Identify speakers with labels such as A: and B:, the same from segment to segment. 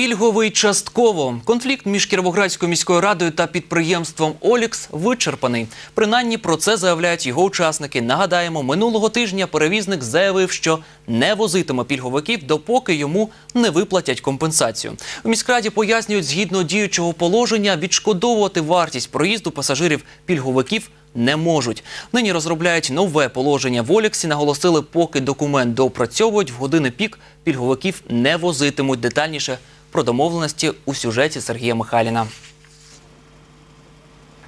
A: Пільговий частково конфлікт між Кіровоградською міською радою та підприємством Олікс вичерпаний. Принаймні про це заявляють його учасники. Нагадаємо, минулого тижня перевізник заявив, що не возитиме пільговиків, допоки йому не виплатять компенсацію. У міськраді пояснюють, згідно діючого положення, відшкодовувати вартість проїзду пасажирів пільговиків не можуть. Нині розробляють нове положення в Оліксі. Наголосили, поки документ доопрацьовують, в години пік пільговиків не возитимуть. Детальніше про домовленості у сюжеті Сергія Михайліна.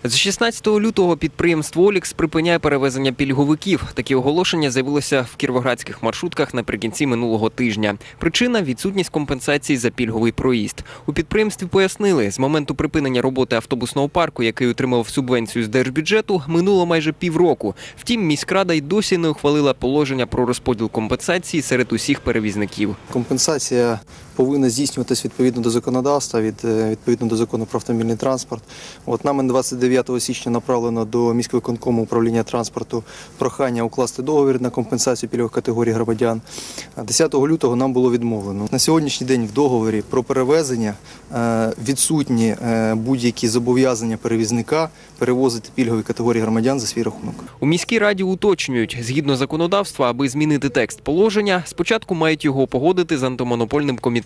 B: З 16 лютого підприємство Олікс припиняє перевезення пільговиків. Такі оголошення з'явилися в кіровоградських маршрутках наприкінці минулого тижня. Причина відсутність компенсації за пільговий проїзд. У підприємстві пояснили, з моменту припинення роботи автобусного парку, який отримав субвенцію з держбюджету, минуло майже півроку. Втім, міськрада й досі не ухвалила положення про розподіл компенсації серед усіх перевізників.
C: Компенсація повинна здійснюватись відповідно до законодавства, від, е, відповідно до закону про автомобільний транспорт. От нами 29 січня направлено до міськвиконкому управління транспорту прохання укласти договір на компенсацію пільгових категорій громадян. 10 лютого нам було відмовлено. На сьогоднішній день в договорі про перевезення е, відсутні е, будь-які зобов'язання перевізника перевозити пільгові категорії громадян за свій рахунок.
B: У міській раді уточнюють, згідно законодавства, аби змінити текст положення, спочатку мають його погодити з антимонопольним комітетом.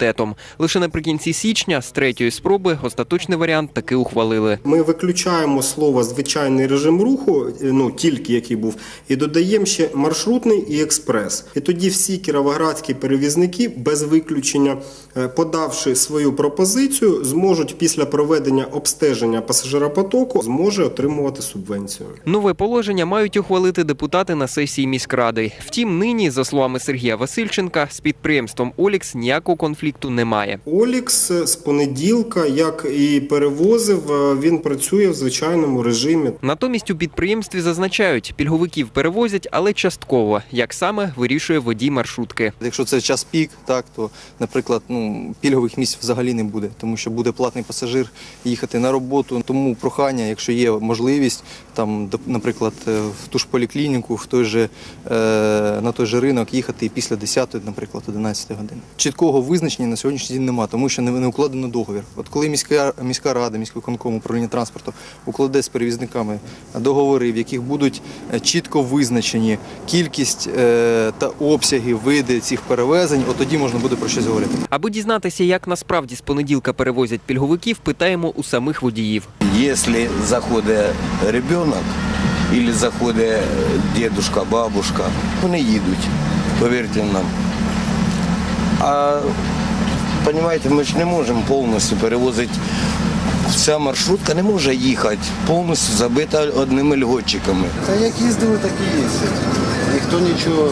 B: Лише наприкінці січня, з третьої спроби, остаточний варіант таки ухвалили.
D: Ми виключаємо слово звичайний режим руху, е, ну тільки який був, і додаємо ще маршрутний і експрес. І тоді всі кіровоградські перевізники без виключення, е, подавши свою пропозицію, зможуть після проведення обстеження пасажиропотоку зможе отримувати субвенцію.
B: Нове положення мають ухвалити депутати на сесії міськради. Втім, нині, за словами Сергія Васильченка, з підприємством Олікс ніякого конфлікту немає.
D: Олікс з понеділка, як і перевозив, е, він працює в звичайному режимі.
B: Натомість у підприємстві зазначають, пільговиків перевозять, але частково. Як саме вирішує водій маршрутки.
C: Якщо це час пік, так то, наприклад, ну пільгових місць взагалі не буде, тому що буде платний пасажир їхати на роботу. Тому прохання, якщо є можливість, там, наприклад, е, в ту ж поліклініку, в той же е, на той же ринок їхати і після 10, наприклад, 11 години. Чіткого визначення на сьогоднішній день немає, тому що не, укладено договір. От коли міська міська рада, міськвиконком управління транспорту укладе з перевізниками договори, в яких будуть е, чітко визначені кількість е, та обсяги, види цих перевезень, от тоді можна буде про щось говорити.
B: Аби дізнатися, як насправді з понеділка перевозять пільговиків, питаємо у самих водіїв.
E: Если заходить ребенок или заходить дедушка, бабушка, вони їдуть, повірте нам. А понимаете, ми ж не можемо повністю перевозити. Вся маршрутка не може їхати, повністю забита одними льготчиками.
F: Та як їздили, так і їздять. Ніхто нічого.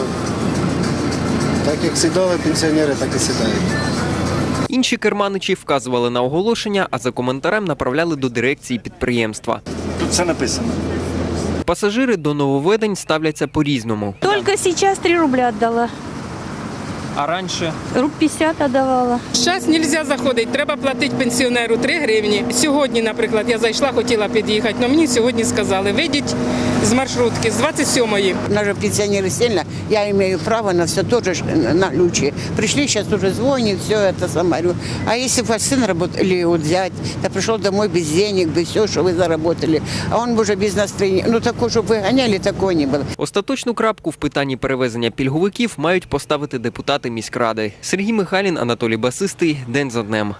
F: Так як сідали пенсіонери, так і сідають.
B: Інші керманичі вказували на оголошення, а за коментарем направляли до дирекції підприємства.
G: Тут все написано.
B: Пасажири до нововведень ставляться по-різному.
H: Только сейчас 3 рубля отдала
B: А раніше
H: Руб 50 отдавала.
I: Зараз не можна заходити, треба платити пенсіонеру 3 гривні. Сьогодні, наприклад, я зайшла, хотіла під'їхати, але мені сьогодні сказали, вийдіть з маршрутки з 27-ї.
J: У нас же пенсионеры сильно, я имею право на все тоже ж- на ключи. Пришли, сейчас уже звонит, все это сама. говорю. А если ваш сын работал, или вот зять, да пришел домой без денег, без всего, что вы заработали, а он уже без настроения, ну такое, чтобы вы гоняли, такого не было.
B: остаточну крапку в питанні перевезення пільговиків мають поставити депутати міськради. Сергій Михайлін, Анатолій Басистий. День за днем.